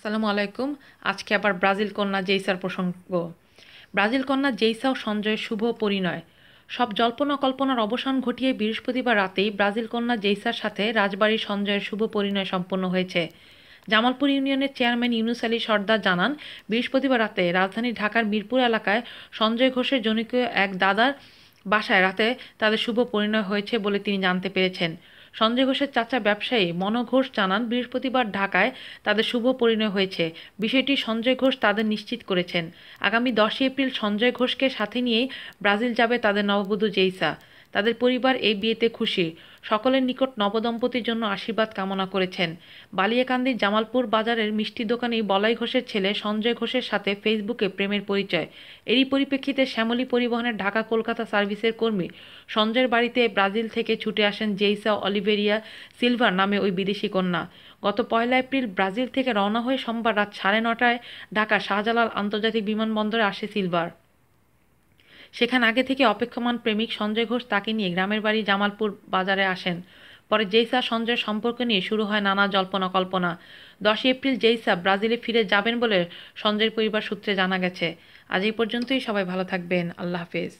আসসালামু আলাইকুম। আজকে আবার ব্রাজিল কন্যা জেইসার প্রসঙ্গ। ব্রাজিল কন্যা জেইসা ও সঞ্জয়ের শুভ পরিণয়। সব জল্পনা কল্পনার অবসান ঘটিয়ে বৃহস্পতিবার রাতেই ব্রাজিল কন্যা জেইসার সাথে রাজবাড়ির সঞ্জয়ের শুভ পরিণয় সম্পন্ন হয়েছে। জামালপুর ইউনিয়নের চেয়ারম্যান ইউনুস আলী সর্দার জানান, বৃহস্পতিবার রাতে রাজধানী ঢাকার মিরপুর এলাকায় সঞ্জয় ঘোষের জনকীয় এক দাদার বাসায় রাতে তাদের শুভ পরিণয় হয়েছে বলে তিনি জানতে পেরেছেন। সঞ্জয় ঘোষের চাচা ব্যবসায়ী মনোঘোষ জানান, বৃহস্পতিবার ঢাকায় তাদের শুভ পরিণয় হয়েছে। বিষয়টি সঞ্জয় ঘোষ তাদের নিশ্চিত করেছেন। আগামী দশই এপ্রিল সঞ্জয় ঘোষকে সাথে নিয়েই ব্রাজিল যাবে তাদের নববধূ জেইসা। তাদের পরিবার এই বিয়েতে খুশি। সকলের নিকট নবদম্পতির জন্য আশীর্বাদ কামনা করেছেন। বালিয়াকান্দির জামালপুর বাজারের মিষ্টি দোকানেই বলাই ঘোষের ছেলে সঞ্জয় ঘোষের সাথে ফেসবুকে প্রেমের পরিচয়। এরই পরিপ্রেক্ষিতে শ্যামলী পরিবহনের ঢাকা কলকাতা সার্ভিসের কর্মী সঞ্জয়ের বাড়িতে ব্রাজিল থেকে ছুটে আসেন জেইসা অলিভেরিয়া সিলভার নামে ওই বিদেশি কন্যা। গত পয়লা এপ্রিল ব্রাজিল থেকে রওনা হয়ে সোমবার রাত সাড়ে নটায় ঢাকা শাহজালাল আন্তর্জাতিক বিমানবন্দরে আসে সিলভার। সেখানে আগে থেকে অপেক্ষমান প্রেমিক সঞ্জয় ঘোষ তাকে নিয়ে গ্রামের বাড়ি জামালপুর বাজারে আসেন। পরে জেইসা সঞ্জয় সম্পর্ক নিয়ে শুরু হয় নানা জল্পনা কল্পনা। দশই এপ্রিল জেইসা ব্রাজিলে ফিরে যাবেন বলে সঞ্জয়ের পরিবার সূত্রে জানা গেছে। আজ এই পর্যন্তই, সবাই ভালো থাকবেন। আল্লাহ হাফেজ।